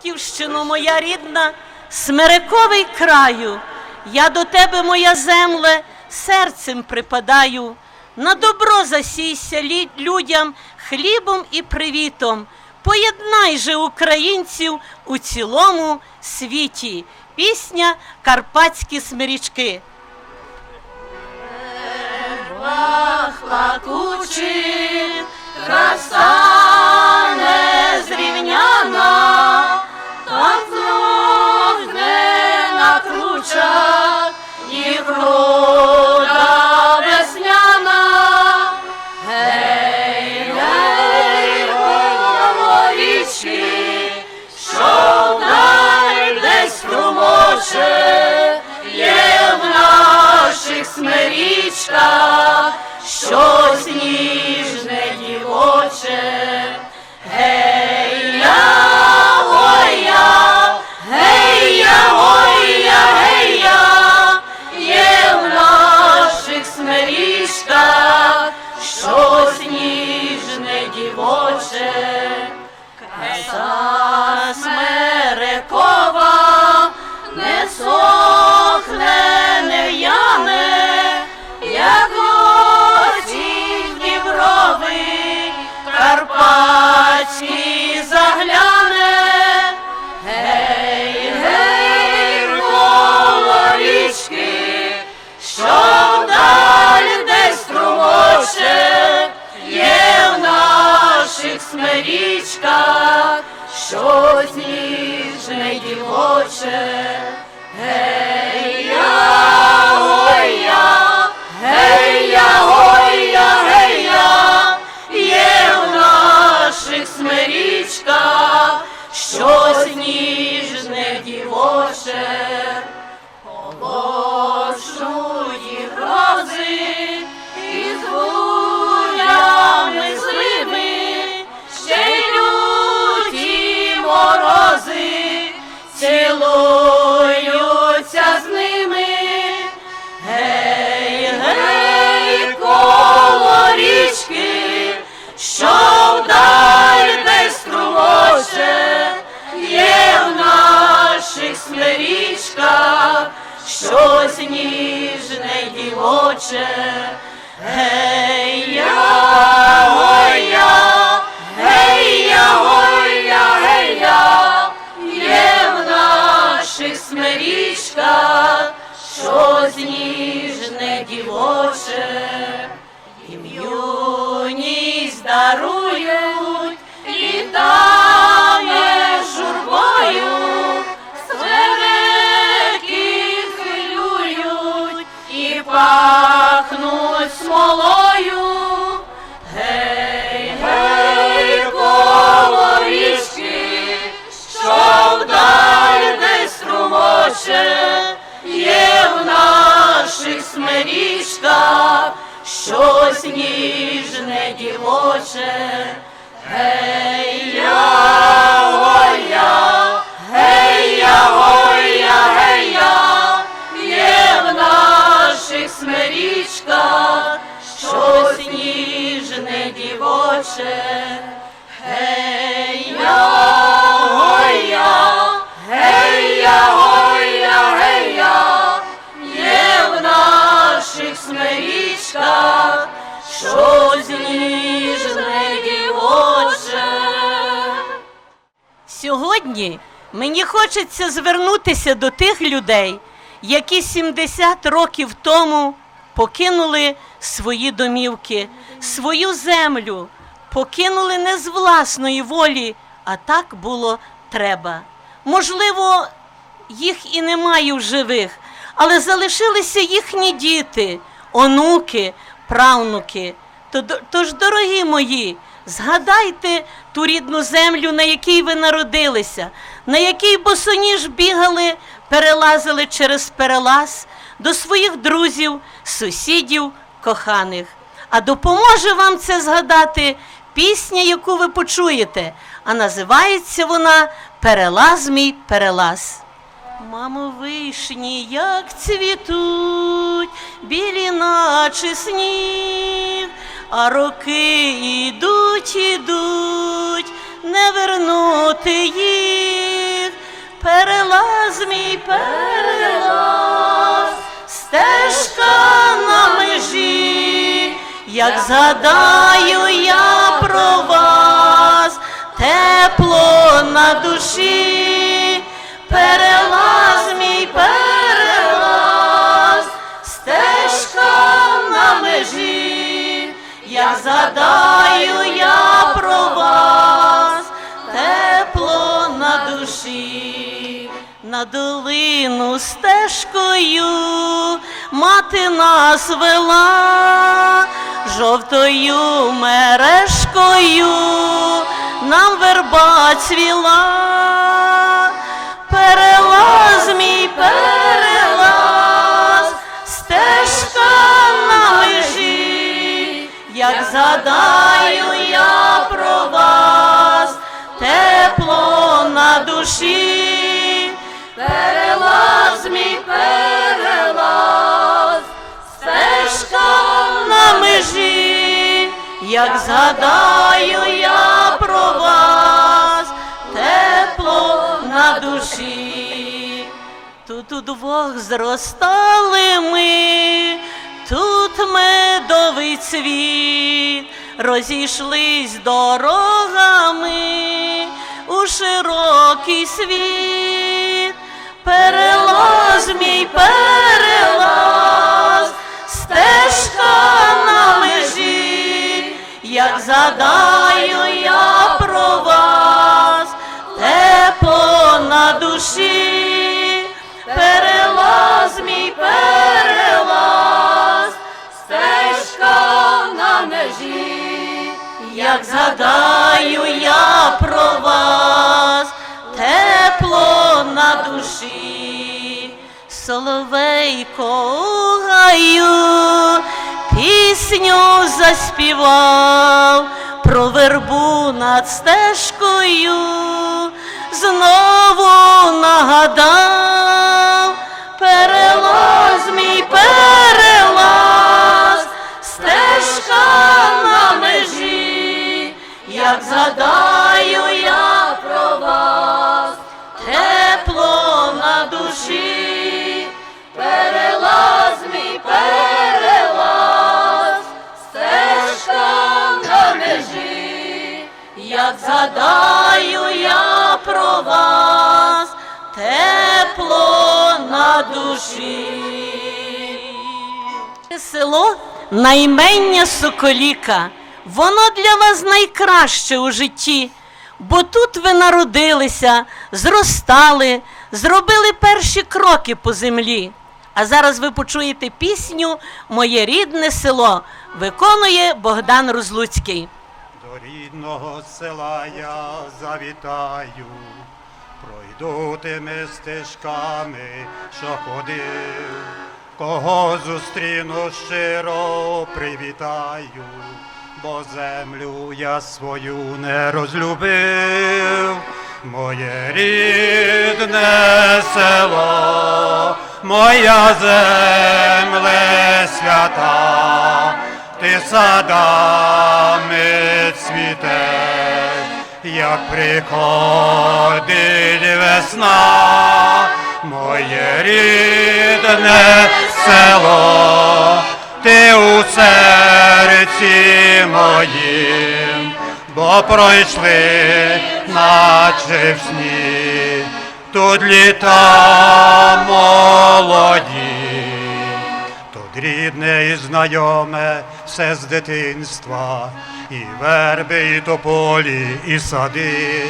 Батьківщино моя рідна, смириковий краю, я до тебе, моя земле, серцем припадаю. На добро засійся людям хлібом і привітом. Поєднай же українців у цілому світі. Пісня Карпатські смирічки. Плакучих, краса незрівняна, їх дівоче. Гей, я, ой, я, гей, я, ой, я, гей, я, є в наших смирічках щось ніжне дівоче. Їм дарують струмоче, є в наших смирічках щось ніжне дівоче. Гей, мені хочеться звернутися до тих людей, які 70 років тому покинули свої домівки, свою землю, покинули не з власної волі, а так було треба. Можливо, їх і немає в живих, але залишилися їхні діти, онуки, правнуки. Тож, дорогі мої, згадайте ту рідну землю, на якій ви народилися, на якій босоніж бігали, перелазили через перелаз до своїх друзів, сусідів, коханих. А допоможе вам це згадати пісня, яку ви почуєте, а називається вона Перелаз мій перелаз. Мамо, вишні, як цвітуть, білі наче сніг, а роки ідуть, ідуть, не вернути їх. перелаз мій перелаз, стежка на межі, як згадаю я про вас, тепло долину стежкою мати нас вела, жовтою мережкою нам верба цвіла, перелаз мій перелаз, стежка на межі, як згадаю перелаз мій перелаз, стежка на межі, як згадаю я про вас, тепло на душі. Тут удвох зростали ми, тут медовий цвіт, розійшлись дорогами у широкий світ. Перелаз мій перелаз, стежка на межі, як згадаю я про вас, тепло на душі, перелаз мій перелаз, стежка на межі, як згадаю я про вас, соловейко у пісню заспівав про вербу над стежкою, знову нагадав, перелаз мій перелаз, стежка на межі, як згадаю душі. Село наймення Соколіка. Воно для вас найкраще у житті, бо тут ви народилися, зростали, зробили перші кроки по землі. А зараз ви почуєте пісню Моє рідне село виконує Богдан Розлуцький. До рідного села я завітаю, пройду тими стежками, що ходив, кого зустріну щиро привітаю, бо землю я свою не розлюбив, моє рідне село, моя земле свята ти садами цвітеш, як приходить весна, моє рідне село, ти у серці моїм, бо пройшли, наче в сні, тут літа молоді. Тут рідне і знайоме все з дитинства, і верби, і тополі, і сади.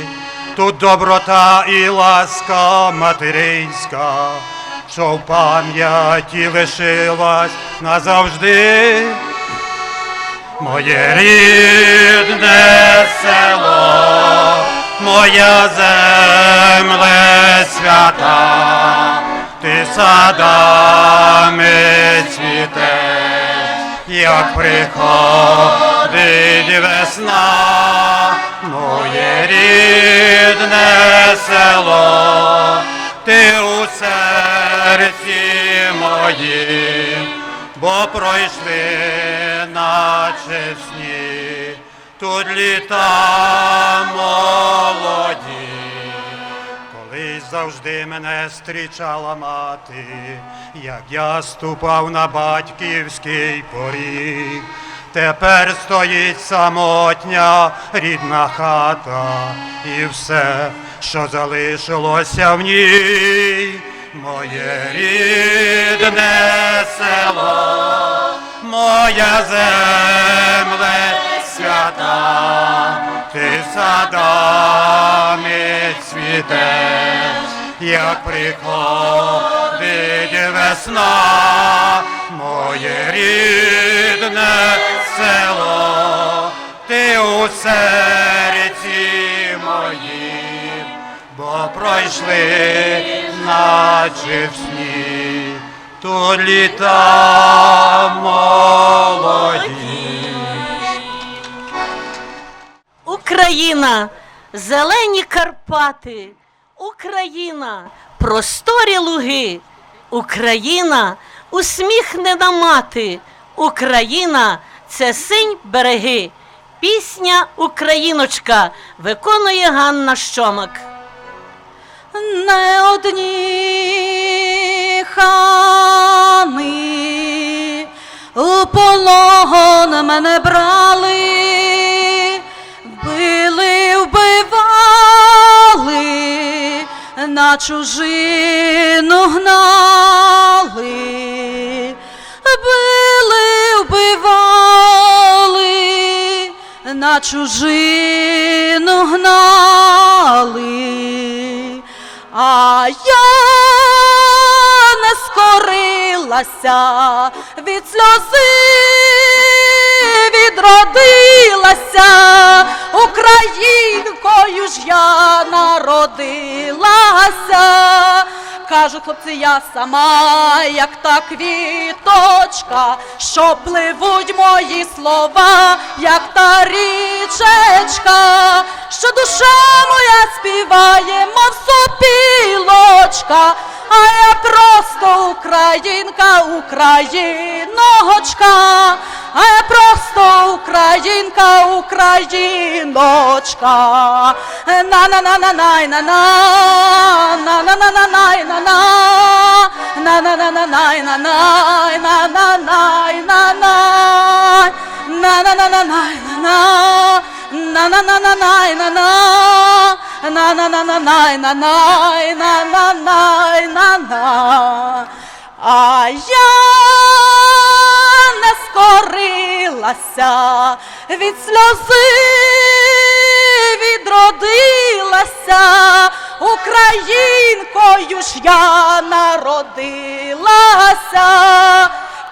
Тут доброта і ласка материнська, що в пам'яті лишилась назавжди. Моє рідне село, моя земле свята, ти садами цвітеш, як приходить весна, моє рідне село, ти у серці моїм, бо пройшли, наче сні, тут літа молоді, завжди мене зустрічала мати, як я ступав на батьківський поріг. Тепер стоїть самотня рідна хата, і все, що залишилося в ній, моє рідне село, моя земле свята, ти садами цвітеш, як приходить весна, моє рідне село, ти у серці моїм, бо пройшли, наче в сні, то літа молоді. Україна, зелені Карпати, Україна, просторі луги, Україна, усміхнена мати, Україна це синь береги. Пісня Україночка виконує Ганна Щомак. не одні хани у полон мене брали, чужину гнали, били, вбивали, на чужину гнали, а я не скорилася від сльози, відродилася, українкою ж я народилася. Кажуть, хлопці, я сама, як та квіточка, що пливуть мої слова, як та річечка, що душа моя співає, мов сопілочка, а я просто українка, україночка, а я просто українка, україночка. на на на на най на на на на на на най на на на на на на най на най на на най на най на на на на най на на на на на най на на на на на на най на най на на най на на а я не скорилася від сльози, відродилася, українкою ж я народилася.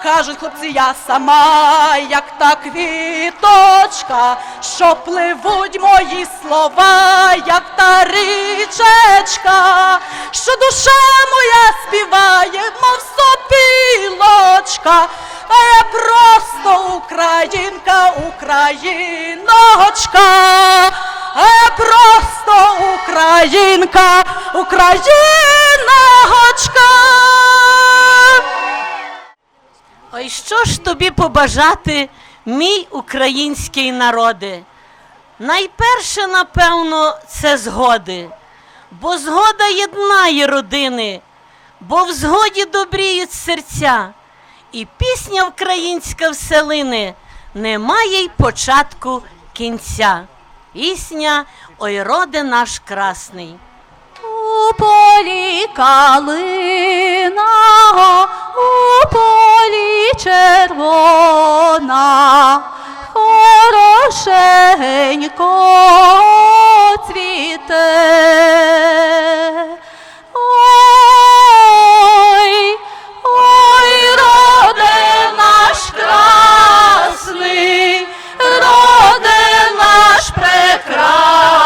Кажуть, хлопці, я сама, як та квіточка, що пливуть мої слова, як та річечка, що душа моя співає, мов сопілочка, а я просто українка, україночка, а я просто українка, україночка. Ой, що ж тобі побажати, мій український народи? Найперше, напевно, це згоди, бо згода єднає родини, бо в згоді добріють серця, і пісня українська вселини не має й початку кінця. Пісня Ой, роде наш красний. У полі калина, у полі червона, хорошенько цвіте. Ой, ой, наш красний, роде наш прекрасний,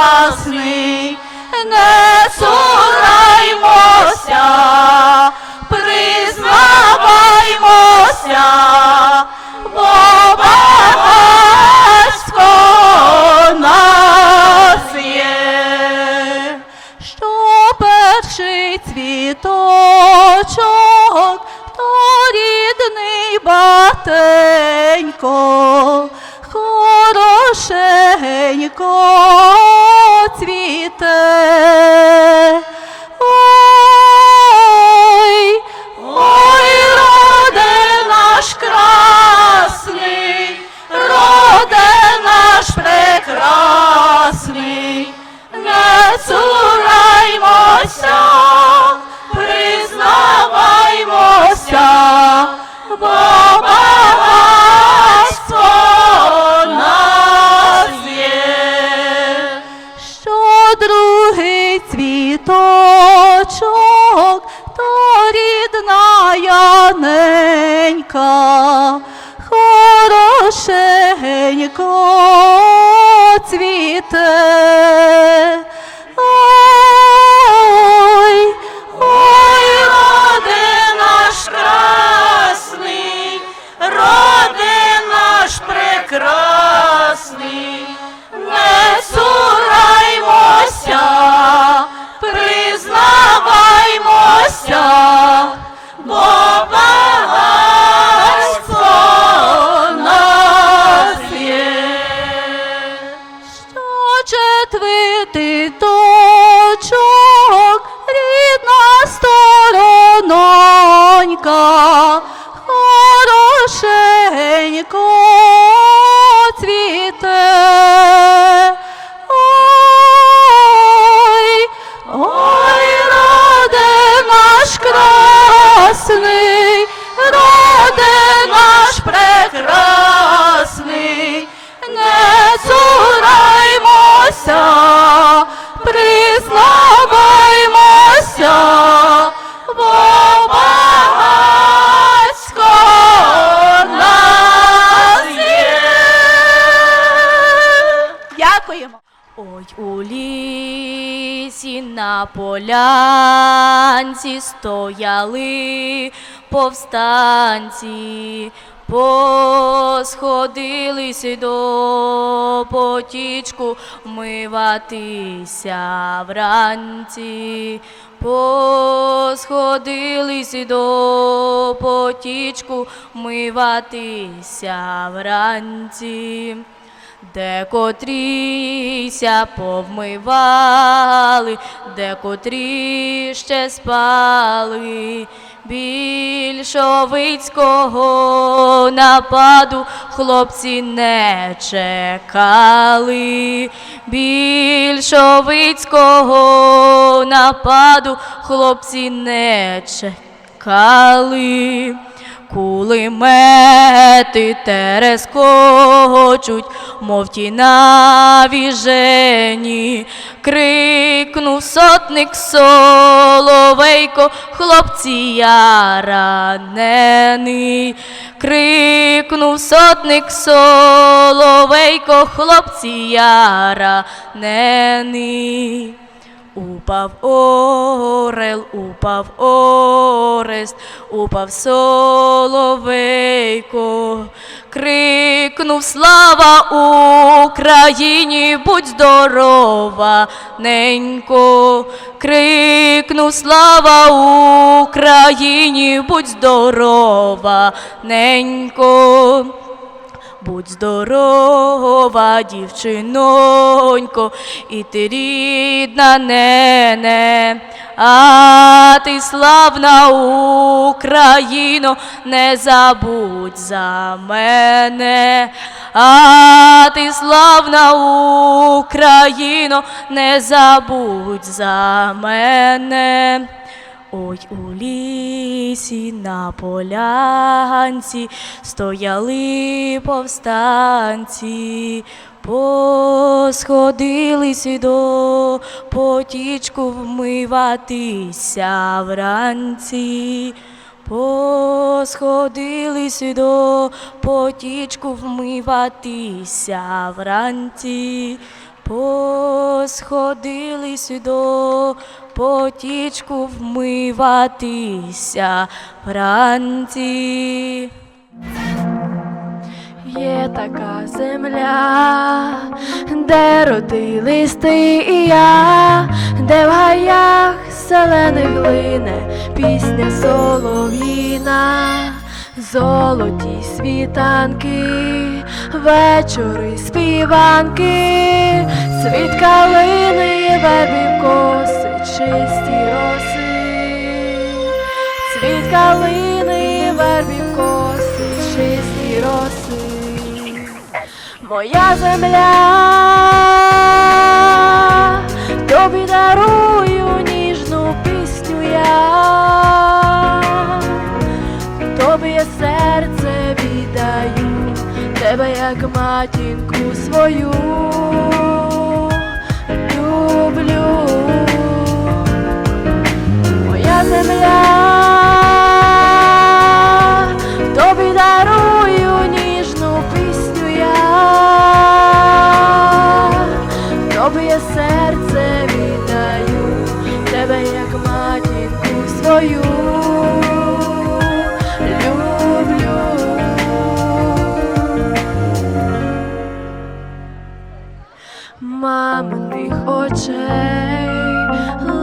не цураймося, признаваймося, бо багатство нас є, що перший цвіточок, то рідний батенько, хорошенько цвіте. Яненька, хорошенько цвіте. Полянці стояли повстанці, посходились до потічку вмиватися вранці, посходились до потічку вмиватися вранці. Декотріся повмивали, декотрі ще спали. Більшовицького нападу хлопці не чекали. Більшовицького нападу хлопці не чекали. Кулемети терескочуть, мов ті навіжені, крикнув сотник соловейко, хлопці я ранений, крикнув сотник соловейко, хлопці я ранений. Упав орел, упав орест, упав соловейко, крикнув слава Україні, будь здорова, ненько, крикнув слава Україні, будь здорова, ненько. Будь здорова, дівчинонько, і ти рідна нене, а ти славна Україно, не забудь за мене, а ти славна Україно, не забудь за мене. Ой у лісі на полянці стояли повстанці, посходились до потічку вмиватися вранці. Посходились до потічку вмиватися вранці. Посходились до потічку вмиватися вранці. Є така земля, де родились ти і я, де в гаях зелених глине пісня солов'їна, золоті світанки, вечори співанки, світ калини, вербів коси, чисті роси, світ калини, вербів коси, чисті роси. Моя земля, тобі дарую ніжну пісню я, тебе як матінку свою. Люблю, моя земля, тобі дарую ніжну пісню я, тобі я серце віддаю, тебе як матінку свою очей.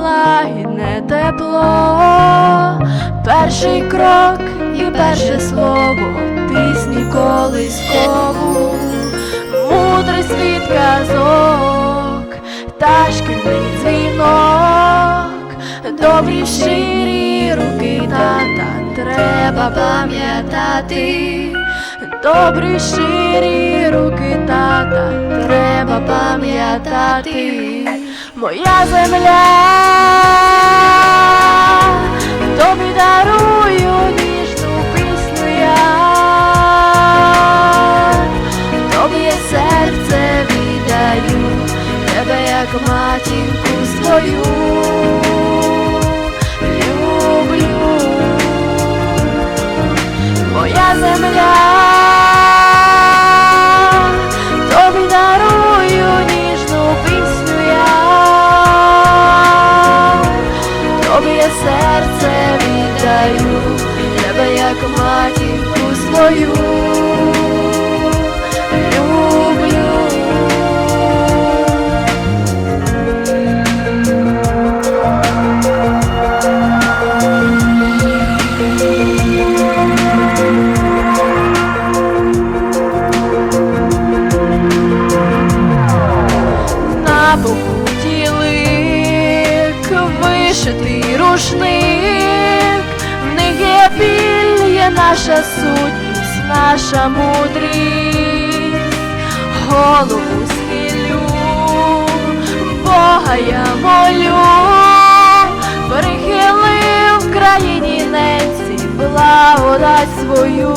Лагідне тепло, перший крок і перше слово. Пісні колискову, мудрий світ казок. Та шкільний дзвінок, добрі щирі руки тата треба пам'ятати. Добрі щирі руки тата треба пам'ятати, моя земля, тобі дарую ніжну пісню я, тобі я серце віддаю, тебе як матінку свою. Моя земля, наша мудрість, голову схилю, Бога я молю, перехили в країні ненці благодать свою,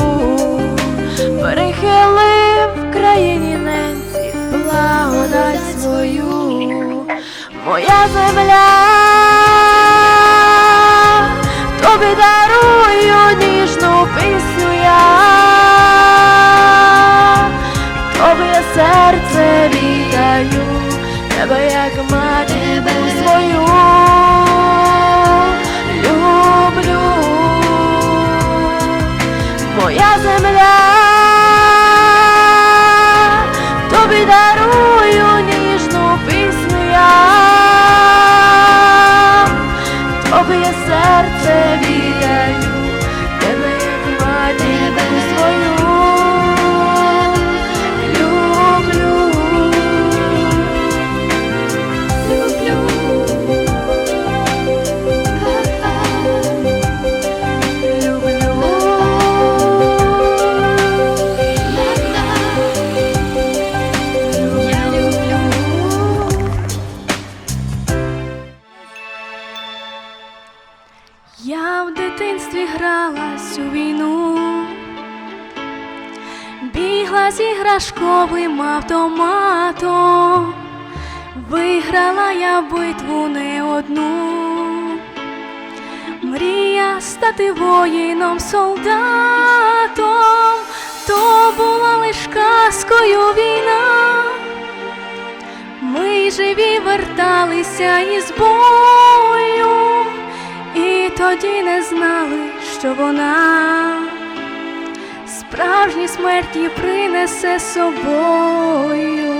перехили в країні ненці благодать свою, моя земля, верталися із бою, і тоді не знали, що вона справжні смерті принесе собою.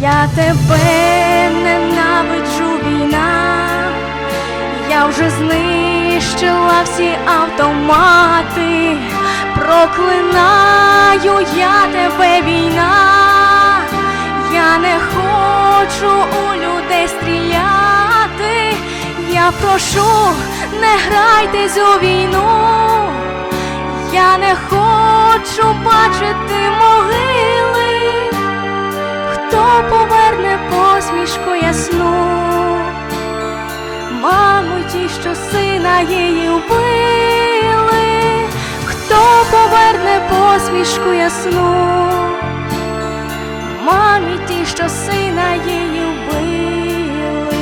Я тебе ненавиджу війна, я вже знищила всі автомати, проклинаю я тебе війна, я не хочу у людей стріляти, я прошу, не грайтесь у війну, я не хочу бачити могили. хто поверне посмішку ясну, маму ті, що сина її вбили, хто поверне посмішку ясну, мамі ті, що сина її вбили.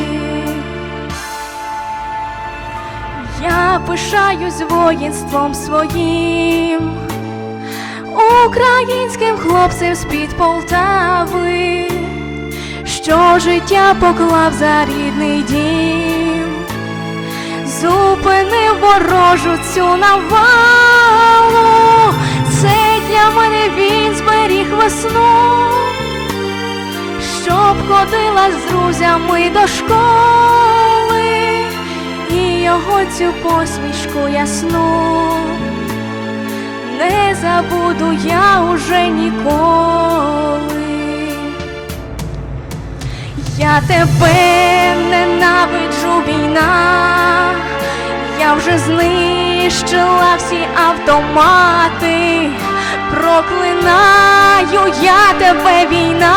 Я пишаюсь воїнством своїм, українським хлопцем з-під Полтави, що життя поклав за рідний дім, зупинив ворожу цю навалу, це для мене він зберіг весну щоб ходила з друзями до школи, і його цю посмішку ясну не забуду я уже ніколи. Я тебе ненавиджу війна, я вже знищила всі автомати, проклинаю я тебе війна,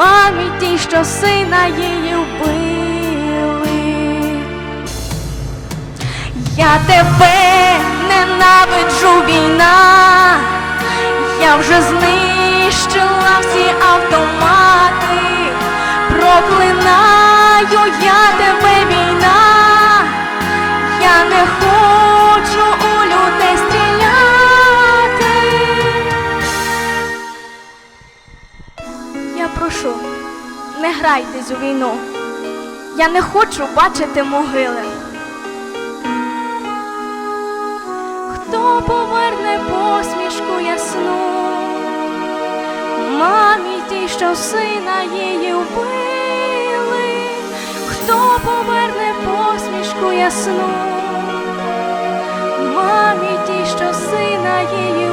мамі тій, що сина її вбили. Я тебе ненавиджу війна, я вже знищила всі автомати, проклинаю я тебе грайтесь у війну, я не хочу бачити могили. Хто поверне посмішку ясну, мамі ті, що сина її вбили, хто поверне посмішку ясну, мамі ті, що сина її